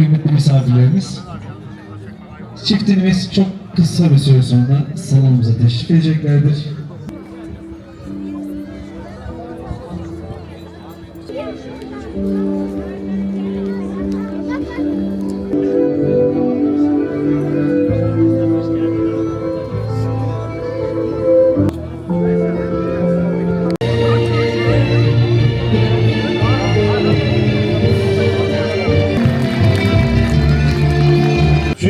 kıymetli misafirlerimiz. Çiftimiz çok kısa bir süre sonra salonumuza teşrif edeceklerdir.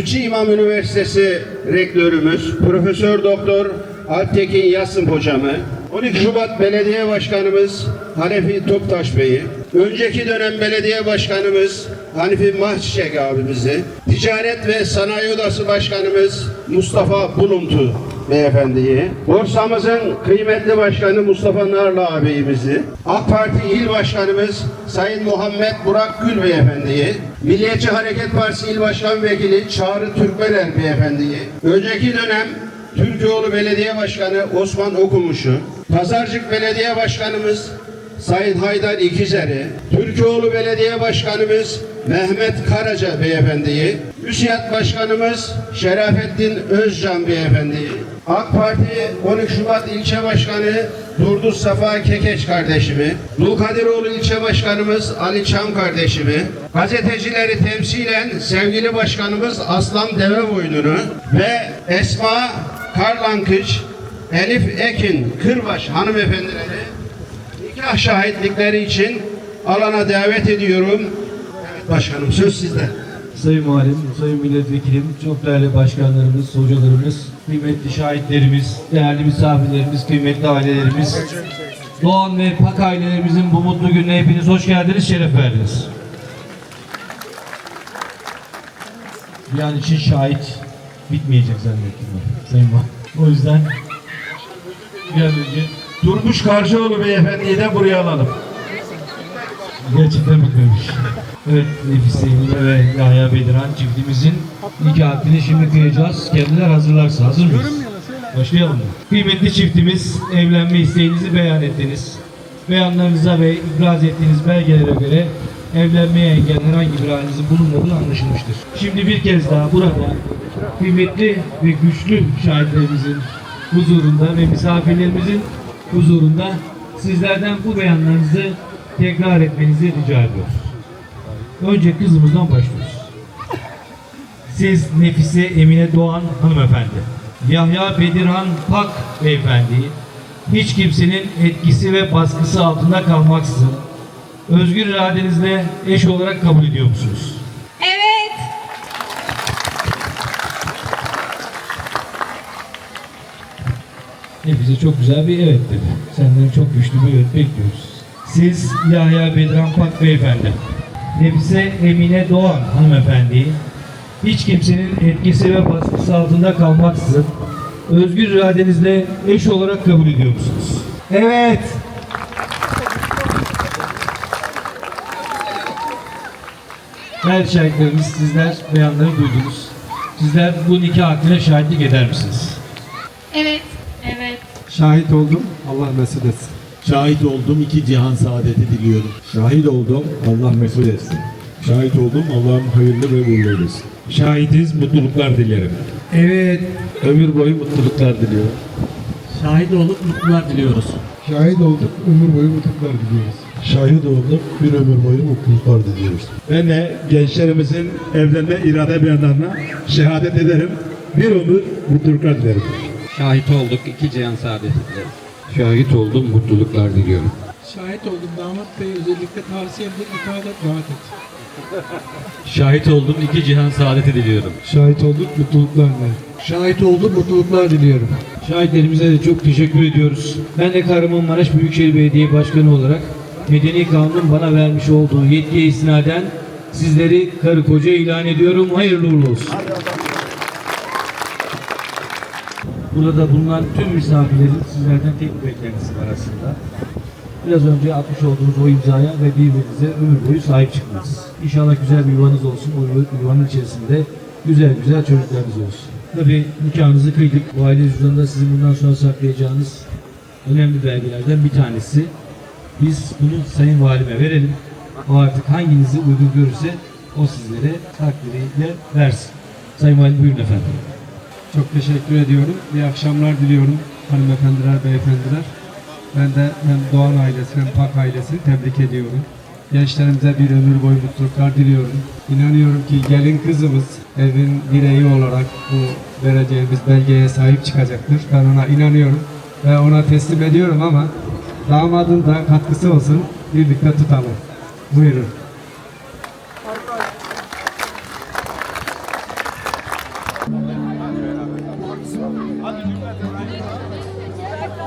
Sütçü İmam Üniversitesi rektörümüz Profesör Doktor Alptekin Yasım hocamı, 12 Şubat Belediye Başkanımız Hanefi Toptaş Bey'i, önceki dönem belediye başkanımız Hanifi Mahçiçek abimizi, Ticaret ve Sanayi Odası Başkanımız Mustafa Buluntu beyefendiyi, borsamızın kıymetli başkanı Mustafa Narlı ağabeyimizi, AK Parti İl Başkanımız Sayın Muhammed Burak Gül beyefendiyi, Milliyetçi Hareket Partisi İl Başkan Vekili Çağrı Türkmener beyefendiyi, önceki dönem Türkoğlu Belediye Başkanı Osman Okumuş'u, Pazarcık Belediye Başkanımız Sayın Haydar İkizer'i, Türkoğlu Belediye Başkanımız Mehmet Karaca Beyefendi'yi, Müsiyat Başkanımız Şerafettin Özcan Beyefendi'yi, AK Parti 12 Şubat İlçe Başkanı Durduz Safa Kekeç kardeşimi, Dulkadiroğlu İlçe Başkanımız Ali Çam kardeşimi, gazetecileri temsilen sevgili başkanımız Aslan Deveboynu'nu ve Esma Karlankıç, Elif Ekin Kırbaş hanımefendileri nikah şahitlikleri için alana davet ediyorum. Evet başkanım söz sizde. Sayın Valim, Sayın Milletvekilim, çok değerli başkanlarımız, hocalarımız, kıymetli şahitlerimiz, değerli misafirlerimiz, kıymetli ailelerimiz, Doğan ve Pak ailelerimizin bu mutlu gününe hepiniz hoş geldiniz, şeref verdiniz. Bir an için şahit bitmeyecek zannettim Sayın Valim. O yüzden bir an önce Durmuş Karcıoğlu beyefendiyi de buraya alalım. Gerçekten bitmemiş. Evet Nefise Emine ve Yahya Bediran çiftimizin nikah akdini şimdi kıyacağız. Kendiler hazırlarsa. Hazır mıyız? Başlayalım mı? Kıymetli çiftimiz evlenme isteğinizi beyan ettiniz. Beyanlarınıza ve ibraz ettiğiniz belgelere göre evlenmeye engel herhangi bir halinizin bulunmadığı anlaşılmıştır. Şimdi bir kez daha burada kıymetli ve güçlü şahitlerimizin huzurunda ve misafirlerimizin huzurunda sizlerden bu beyanlarınızı tekrar etmenizi rica ediyoruz. Önce kızımızdan başlıyoruz. Siz Nefise Emine Doğan hanımefendi, Yahya Bedirhan Pak beyefendiyi hiç kimsenin etkisi ve baskısı altında kalmaksızın özgür iradenizle eş olarak kabul ediyor musunuz? Evet. Nefise çok güzel bir evet dedi. Senden çok güçlü bir evet bekliyoruz. Siz Yahya Bedran Pak beyefendi, Nefise Emine Doğan hanımefendiyi hiç kimsenin etkisi ve baskısı altında kalmaksızın özgür iradenizle eş olarak kabul ediyor musunuz? Evet. Değerli şahitlerimiz sizler beyanları duydunuz. Sizler bu nikah akdine şahitlik eder misiniz? Evet. Evet. Şahit oldum. Allah mesut etsin. Şahit oldum iki cihan saadeti diliyorum. Şahit oldum. Allah mesut etsin. Şahit oldum Allah'ım hayırlı ve uğurlu eylesin. Şahitiz, mutluluklar dilerim. Evet. Ömür boyu mutluluklar diliyorum. Şahit olup mutluluklar diliyoruz. Şahit olduk. Ömür boyu mutluluklar diliyoruz. Şahit oldum bir ömür boyu mutluluklar diliyoruz. Ben de gençlerimizin evlenme irade beyanlarına şehadet ederim. Bir ömür mutluluklar dilerim. Şahit olduk. iki cihan saadeti dileriz. Şahit oldum, mutluluklar diliyorum. Şahit oldum damat bey özellikle tavsiye edilip itaat et rahat et. Şahit oldum, iki cihan saadeti diliyorum. Şahit olduk. Mutluluklar dilerim. Şahit oldum. Mutluluklar diliyorum. Şahitlerimize de çok teşekkür ediyoruz. Ben de Kahramanmaraş Büyükşehir Belediye Başkanı olarak Medeni Kanun'un bana vermiş olduğu yetkiye istinaden sizleri karı koca ilan ediyorum. Hayırlı uğurlu olsun. Burada bulunan tüm misafirlerin sizlerden tek bir beklentisi var aslında. Biraz önce atmış olduğunuz o imzaya ve birbirinize ömür boyu sahip çıkmanız. İnşallah güzel bir yuvanız olsun. O yuva- yuvanın içerisinde güzel güzel çocuklarınız olsun. Tabii nikahınızı kıydık. Bu aile cüzdanında sizin bundan sonra saklayacağınız önemli belgelerden bir tanesi. Biz bunu Sayın Valime verelim. O artık hanginizi uygun görürse o sizlere takdiriyle versin. Sayın Valim buyurun efendim. Çok teşekkür ediyorum. İyi akşamlar diliyorum hanımefendiler, beyefendiler. Ben de hem Doğan ailesi hem Pak ailesini tebrik ediyorum. Gençlerimize bir ömür boyu mutluluklar diliyorum. İnanıyorum ki gelin kızımız evin direği olarak bu vereceğimiz belgeye sahip çıkacaktır. Ben ona inanıyorum ve ona teslim ediyorum ama damadın da katkısı olsun. Birlikte tutalım. Buyurun.